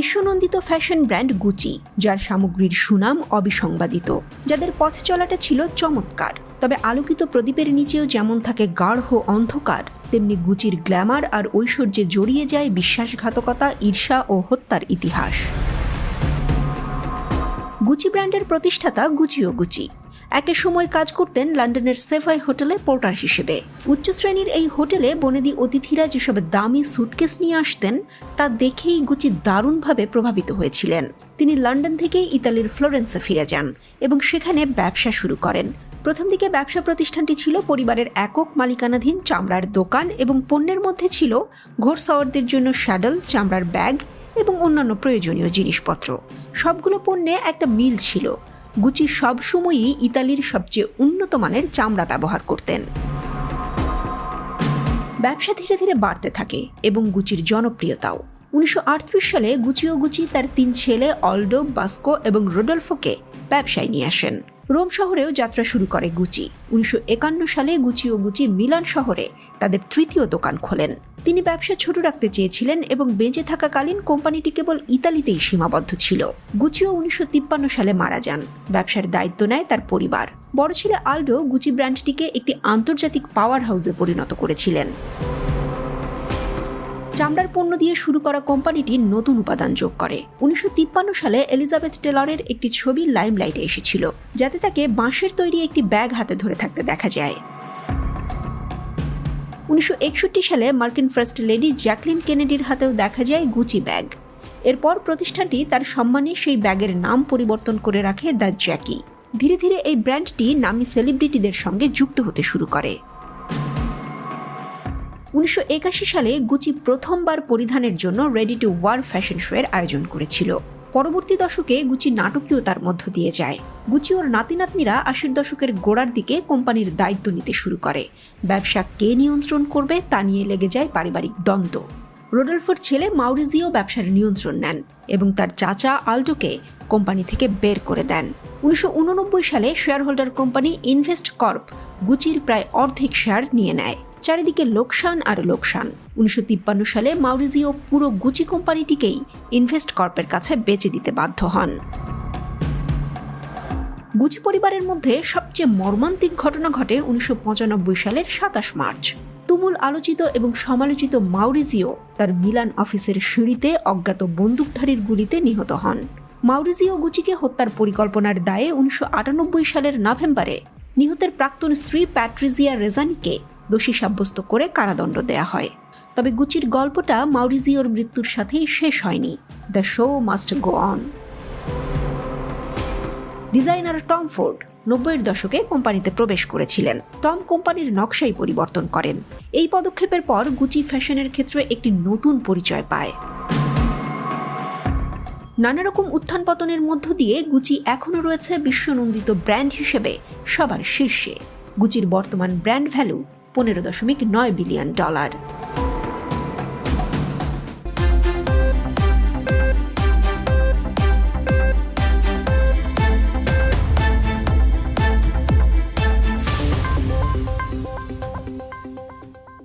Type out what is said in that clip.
বিশ্বনন্দিত fashion brand Gucci, যার সামগ্রীর সুনাম অবিসংবাদিত, যাদের পথ চলাটা ছিল চমৎকার। তবে আলোকিত প্রদীপের নিচেও যেমন থাকে গাঢ় অন্ধকার, তেমনি গুচির গ্ল্যামার আর ঐশ্বর্যে জড়িয়ে যায় বিশ্বাসঘাতকতা, ঈর্ষা ও হত্যার ইতিহাস। গুচি ব্র্যান্ডের প্রতিষ্ঠাতা গুচিও গুচি। একটা সময় কাজ করতেন লন্ডনের সেফাই হোটেলে পোর্টার হিসেবে। উচ্চ শ্রেণির এই হোটেলে বনেদি অতিথিরা যেসব দামি সুটকেস নিয়ে আসতেন, তা দেখেই গুচি দারুণভাবে প্রভাবিত হয়েছিলেন। তিনি লন্ডন থেকেই ইতালির ফ্লোরেন্সে ফিরে যান এবং সেখানে ব্যবসা শুরু করেন। প্রথম দিকে ব্যবসা প্রতিষ্ঠানটি ছিল পরিবারের একক মালিকানাধীন চামড়ার দোকান এবং পণ্যের মধ্যে ছিল ঘোড়সাওয়ারদের জন্য শ্যাডল, চামড়ার ব্যাগ এবং অন্যান্য প্রয়োজনীয় জিনিসপত্র। সবগুলো পণ্যে একটা মিল ছিল। গুচি সবসময়ই ইতালির সবচেয়ে উন্নত মানের চামড়া ব্যবহার করতেন। ব্যবসা ধীরে ধীরে বাড়তে থাকে এবং গুচির জনপ্রিয়তাও। উনিশশো আটত্রিশ সালে গুচিও গুচি তার তিন ছেলে অলডো, বাস্কো এবং রোডলফোকে ব্যবসায় নিয়ে আসেন। রোম শহরেও যাত্রা শুরু করে গুচি। উনিশশো একান্ন সালে গুচি ও গুচি মিলান শহরে তাদের তৃতীয় দোকান খোলেন। তিনি ব্যবসা ছোট রাখতে চেয়েছিলেন এবং বেঁচে থাকাকালীন কোম্পানিটি কেবল ইতালিতেই সীমাবদ্ধ ছিল। গুচিও উনিশশো তিপ্পান্ন সালে মারা যান। ব্যবসার দায়িত্ব নেয় তার পরিবার। বড় ছেলে আলডো গুচি ব্র্যান্ডটিকে একটি আন্তর্জাতিক পাওয়ার হাউসে পরিণত করেছিলেন। চামড়ার পণ্য দিয়ে শুরু করা কোম্পানিটি নতুন উপাদান যোগ করে। উনিশশো তিপ্পান্ন সালে এলিজাবেথ টেলরের একটি ছবি লাইমলাইটে এসেছিল, যাতে তাকে বাঁশের তৈরি একটি ব্যাগ হাতে ধরে থাকতে দেখা যায়। উনিশশো একষট্টি সালে মার্কিন ফার্স্ট লেডি জ্যাকলিন কেনেডির হাতেও দেখা যায় গুচি ব্যাগ। এরপর প্রতিষ্ঠানটি তার সম্মানে সেই ব্যাগের নাম পরিবর্তন করে রাখে দ্য জ্যাকি। ধীরে ধীরে এই ব্র্যান্ডটি নামী সেলিব্রিটিদের সঙ্গে যুক্ত হতে শুরু করে। উনিশশো একাশি সালে গুচি প্রথমবার পরিধানের জন্য রেডি টু ওয়ার ফ্যাশন শোয়ের আয়োজন করেছিল। পরবর্তী দশকে গুচি নাটকীয়তার মধ্য দিয়ে যায়। গুচি ওর নাতি নাতনিরা আশির দশকের গোড়ার দিকে কোম্পানির দায়িত্ব নিতে শুরু করে। ব্যবসা কে নিয়ন্ত্রণ করবে তা নিয়ে লেগে যায় পারিবারিক দ্বন্দ্ব। রোডলফোর ছেলে মাউরিজিও ব্যবসার নিয়ন্ত্রণ নেন এবং তার চাচা আলডোকে কোম্পানি থেকে বের করে দেন। উনিশশো উননব্বই সালে shareholder company invest Corp গুচির প্রায় অর্ধেক শেয়ার নিয়ে নেয়। চারিদিকে লোকসান আর লোকসান। উনিশশো তিপ্পান্ন সালে মাউরিজিও পুরো গুচি কোম্পানিটিকেই ইনভেস্ট কর্পের কাছে বেচে দিতে বাধ্য হন। গুচি পরিবারের মধ্যে সবচেয়ে মর্মান্তিক ঘটনা ঘটে উনিশশো পঁচানব্বই সালের সাতাশ মার্চ। তুমুল আলোচিত এবং সমালোচিত মাউরিজিও তার মিলান অফিসের সিঁড়িতে অজ্ঞাত বন্দুকধারীর গুলিতে নিহত হন। মাউরিজিও গুচিকে হত্যার পরিকল্পনার দায়ে উনিশশো আটানব্বই সালের নভেম্বরে নিহতের প্রাক্তন স্ত্রী প্যাট্রিজিয়া রেজানিকে দোষী সাব্যস্ত করে কারাদণ্ড দেয়া হয়। তবে গুচির গল্পটা মাউরিজিওর মৃত্যুর সাথেই শেষ হয়নি। The show must go on. Designer Tom Ford নব্বইয়ের দশকে কোম্পানিতে প্রবেশ করেছিলেন। টম কোম্পানির নকশাই পরিবর্তন করেন। এই পদক্ষেপের পর গুচি ফ্যাশনের ক্ষেত্রে একটি নতুন পরিচয় পায়। নানা রকম উত্থান পতনের মধ্য দিয়ে গুচি এখনও রয়েছে বিশ্বনন্দিত ব্র্যান্ড হিসেবে সবার শীর্ষে। গুচির বর্তমান ব্র্যান্ড ভ্যালু পনেরো দশমিক নয় বিলিয়ন ডলার।